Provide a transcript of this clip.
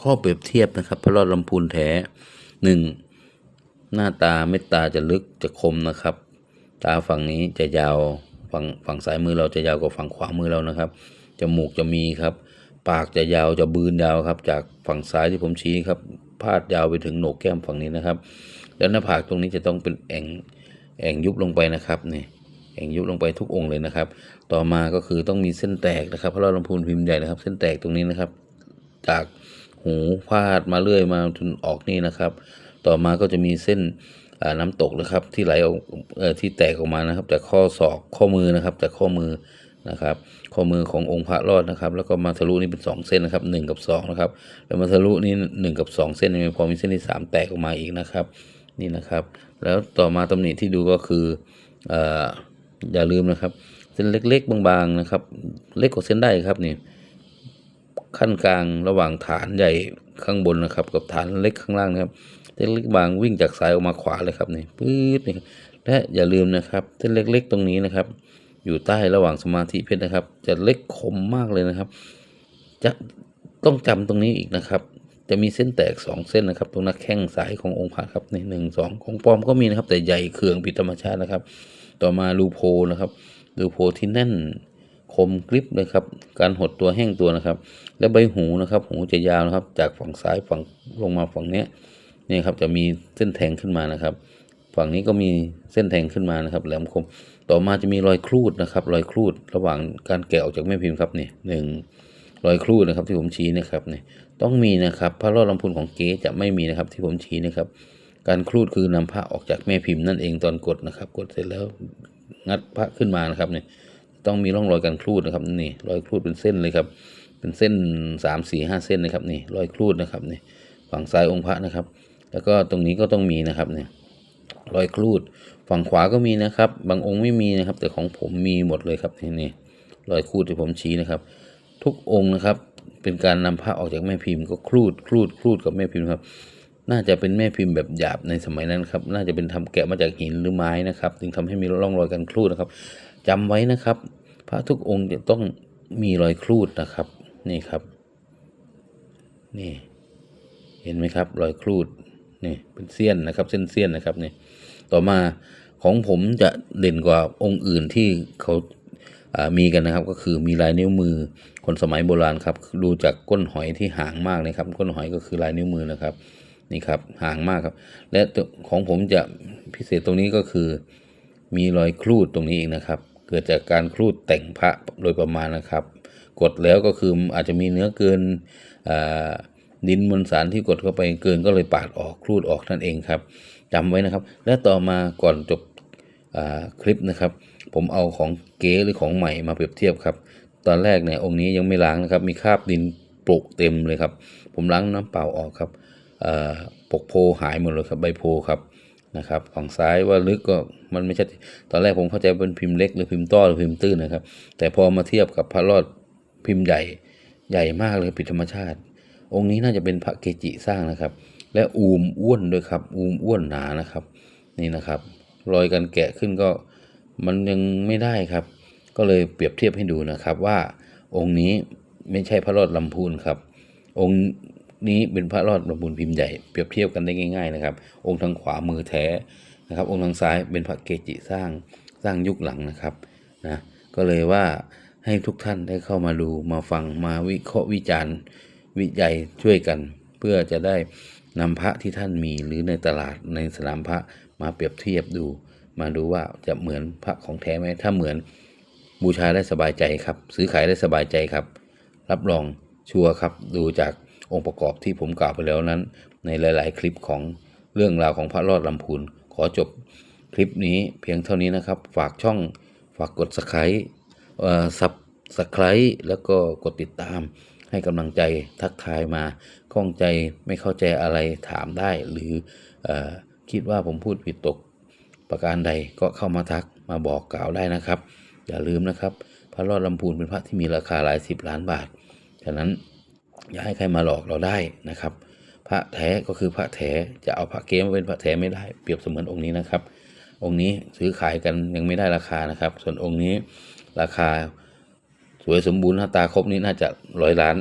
ข้อเปรียบเทียบนะครับ พระรอดลำพูนแท้หนึ่งหน้าตาเม็ดตาจะลึกจะคมนะครับ ตาฝั่งนี้จะยาวฝั่งฝั่งซ้ายมือเราจะยาวกว่าฝั่งขวามือเรานะครับจมูกจะมีครับ ปากจะยาวจะบืนยาวครับ จากฝั่งซ้ายที่ผมชี้ครับพาดยาวไปถึงโหนกแก้มฝั่งนี้นะครับ แล้วหน้าผากตรงนี้จะต้องเป็นแอ่งแอ่งยุบลงไปนะครับนี่แอ่งยุบลงไปทุกองค์เลยนะครับ ต่อมาก็คือต้องมีเส้นแตกนะครับพระรอดลำพูนพิมพ์ใหญ่นะครับ เส้นแตกตรงนี้นะครับ จาก หูพาดมาเรื่อยมาจนออกนี่นะครับ ต่อมาก็จะมีเส้นน้ำตกนะครับที่ไหลออกออที่แตกออกมานะครับ จากข้อศอกข้อมือนะครับ จากข้อมือนะครับ ข้อมือขององค์พระรอดนะครับ แล้วก็มาทะลุนี่เป็นสองเส้นนะครับหนึ่งกับสองนะครับแล้วมาทะลุนี่หนึ่งกับสองเส้นม่พอมีเส้นที่สามแตกออกมาอีกนะครับนี่นะครับ แล้วต่อมาตำหนิที่ดูก็คือเอ่ออย่าลืมนะครับ เส้นเล็กๆ บางๆนะครับ เล็กกว่าเส้นได้ครับนี่ ขั้นกลางระหว่างฐานใหญ่ข้างบนนะครับ กับฐานเล็กข้างล่างนะครับเส้นเล็กบางวิ่งจากซ้ายออกมาขวาเลยครับนี่ปื๊ดนี่และอย่าลืมนะครับเส้นเล็กๆตรงนี้นะครับ อยู่ใต้ระหว่างสมาธิเพชรนะครับ จะเล็กคมมากเลยนะครับ จะต้องจำตรงนี้อีกนะครับ จะมีเส้นแตกสองเส้นนะครับ ตรงน้าแข้งซ้ายขององค์พระครับในหนึ่งสองของปลอมก็มีนะครับ แต่ใหญ่เคืองผิดธรรมชาตินะครับ ต่อมาลูโพนะครับลูโพที่แน่น คมกริบเลยครับ การหดตัวแห้งตัวนะครับ และใบหูนะครับ หูจะยาวนะครับ จากฝั่งซ้ายฝั่งลงมาฝั่งเนี้ยนี่ครับจะมีเส้นแทงขึ้นมานะครับ ฝั่งนี้ก็มีเส้นแทงขึ้นมานะครับแหลมคม ต่อมาจะมีรอยครูดนะครับ รอยครูดระหว่างการแกะออกจากแม่พิมพ์ครับนี่หนึ่งรอยครูดนะครับที่ผมชี้นะครับนี่ต้องมีนะครับพระรอดลำพูนของเก๊จะไม่มีนะครับที่ผมชี้นะครับ การครูดคือนำพระออกจากแม่พิมพ์นั่นเองตอนกดนะครับ กดเสร็จแล้วงัดพระขึ้นมานะครับนี่ ต้องมีร่องรอยการครูดนะครับนี่รอยครูดเป็นเส้นเลยครับ เป็นเส้นสามสี่ห้าเส้นนะครับนี่รอยครูดนะครับนี่ฝั่งซ้ายองค์พระนะครับ แล้วก็ตรงนี้ก็ต้องมีนะครับเนี่ยรอยครูด ฝั่งขวาก็มีนะครับ บางองค์ไม่มีนะครับ แต่ของผมมีหมดเลยครับนี่นี่รอยครูดที่ผมชี้นะครับ ทุกองค์นะครับ เป็นการนำพระออกจากแม่พิมพ์ก็ครูดครูดครูดกับแม่พิมพ์ครับน่าจะเป็นแม่พิมพ์แบบหยาบในสมัยนั้นครับ น่าจะเป็นทำแกะมาจากหินหรือไม้นะครับ จึงทำให้มีร่องรอยการครูดนะครับ จำไว้นะครับ พระทุกองค์จะต้องมีรอยครูดนะครับ นี่ครับ นี่ เห็นไหมครับ รอยครูดนี่เป็นเสี้ยนนะครับ เส้นเสี้ยนนะครับนี่ต่อมาของผมจะเด่นกว่าองค์อื่นที่เขาามีกันนะครับ ก็คือมีลายนิ้วมือคนสมัยโบราณครับดูจากก้นหอยที่หางมากเลยครับก้นหอยก็คือลายนิ้วมือนะครับนี่ครับห่างมากครับ และของผมจะพิเศษตรงนี้ก็คือ มีรอยครูดตรงนี้เองนะครับ เกิดจากการครูดแต่งพระโดยประมาณนะครับ กดแล้วก็คืออาจจะมีเนื้อเกินดินมวลสารที่กดเข้าไปเกินก็เลยปาดออกครูดออกนั่นเองครับจำไว้นะครับ และต่อมาก่อนจบคลิปนะครับ ผมเอาของเก๋หรือของใหม่มาเปรียบเทียบครับ ตอนแรกเนี่ยองค์นี้ยังไม่ล้างนะครับ มีคราบดินปลุกเต็มเลยครับ ผมล้างน้ำเปล่าออกครับปกโพหายหมดเลยครับใบโพครับ นะครับฝั่งซ้ายว่าลึกก็มันไม่ใช่ตอนแรกผมเข้าใจเป็นพิมพ์เล็กหรือพิมพ์ต้อหรือพิมพ์ตื้นนะครับ แต่พอมาเทียบกับพระรอดพิมพ์ใหญ่ใหญ่มากเลยผิดธรรมชาติ องค์นี้น่าจะเป็นพระเกจิสร้างนะครับ และอูมอ้วนด้วยครับ อูมอ้วนหนานะครับ นี่นะครับ รอยการแกะขึ้นก็มันยังไม่ได้ครับ ก็เลยเปรียบเทียบให้ดูนะครับว่าองค์นี้ไม่ใช่พระรอดลำพูนครับ องค์ นี้เป็นพระรอดลำพูนพิมพ์ใหญ่เปรียบเทียบกันได้ง่ายๆนะครับ องค์ทางขวามือแท้นะครับ องค์ทางซ้ายเป็นพระเกจิสร้างสร้างยุคหลังนะครับนะก็เลยว่าให้ทุกท่านได้เข้ามาดูมาฟังมาวิเคราะห์วิจารณ์วิจัยช่วยกัน เพื่อจะได้นำพระที่ท่านมีหรือในตลาดในสนามพระมาเปรียบเทียบดู มาดูว่าจะเหมือนพระของแท้ไหมถ้าเหมือนบูชาได้สบายใจครับ ซื้อขายได้สบายใจครับ รับรองชัวร์ครับดูจาก องค์ประกอบที่ผมกล่าวไปแล้วนั้น ในหลาย ๆ คลิปของเรื่องราวของพระรอดลำพูนขอจบคลิปนี้เพียงเท่านี้นะครับ ฝากช่องฝากกดสไครต์สับสไครต์แล้วก็กดติดตาม ให้กำลังใจทักทายมาข้องใจไม่เข้าใจอะไรถามได้ หรือเออคิดว่าผมพูดผิดตกประการใดก็เข้ามาทักมาบอกกล่าวได้นะครับ อย่าลืมนะครับ พระรอดลำพูนเป็นพระที่มีราคาหลายสิบล้านบาท ฉะนั้น อย่าให้ใครมาหลอกเราได้นะครับ พระแท้ก็คือพระแท้จะเอาพระเก๊มาเป็นพระแท้ไม่ได้เปรียบเสมือนองค์นี้นะครับ องค์นี้ซื้อขายกันยังไม่ได้ราคานะครับ ส่วนองค์นี้ราคาสวยสมบูรณ์หน้าตาครบนี้น่าจะร้อยล้าน